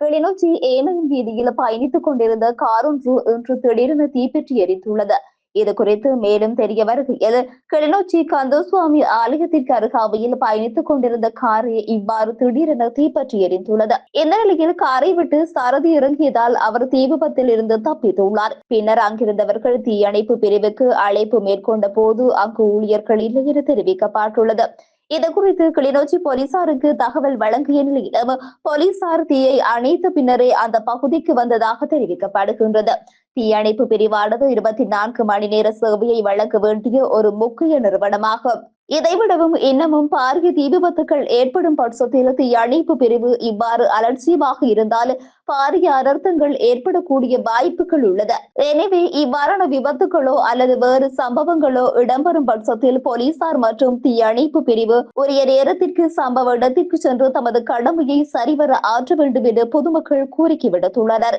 கிளிநொச்சி ஏனையும் வீதியில் பயணித்துக் கொண்டிருந்த கார் ஒன்று இன்று திடீரென தீப்பற்றி எரித்துள்ளது இது குறித்து மேலும் தெரிய வருகையில் கிளிநொச்சி கந்தசுவாமி ஆலயத்திற்கு அருகாமையில் பயணித்துக் கொண்டிருந்த காரை இவ்வாறு திடீரென தீப்பற்றி எரிந்துள்ளது. இந்த நிலையில் காரை விட்டு சாரதி இறங்கியதால் அவர் தீ விபத்தில் இருந்து தப்பித்துள்ளார். பின்னர் அங்கிருந்தவர்கள் தீயணைப்பு பிரிவுக்கு அழைப்பு மேற்கொண்ட போது அங்கு ஊழியர்கள் இல்லை என தெரிவிக்கப்பட்டுள்ளது. இது குறித்து கிளிநொச்சி போலீசாருக்கு தகவல் வழங்கிய நிலையிலும் போலீசார் தீயை அணைத்த பின்னரே அந்த பகுதிக்கு வந்ததாக தெரிவிக்கப்படுகின்றது. தீயணைப்பு பிரிவானது இருபத்தி நான்கு மணி நேர சேவையை வழங்க வேண்டிய ஒரு முக்கிய நிறுவனமாகும். இதைவிடவும் இன்னமும் பாரிய தீ விபத்துகள் ஏற்படும் பட்சத்தில் தீயணைப்பு பிரிவு இவ்வாறு அலட்சியமாக இருந்தால் பாரிய அனர்த்தங்கள் ஏற்படக்கூடிய வாய்ப்புகள் உள்ளது. எனவே இவ்வாறான விபத்துகளோ அல்லது வேறு சம்பவங்களோ இடம்பெறும் பட்சத்தில் போலீசார் மற்றும் தீயணைப்பு பிரிவு உரிய நேரத்திற்கு சம்பவ இடத்திற்கு சென்று தமது கடமையை சரிவர ஆற்ற வேண்டும் என பொதுமக்கள் கோரிக்கை விடுத்துள்ளனர்.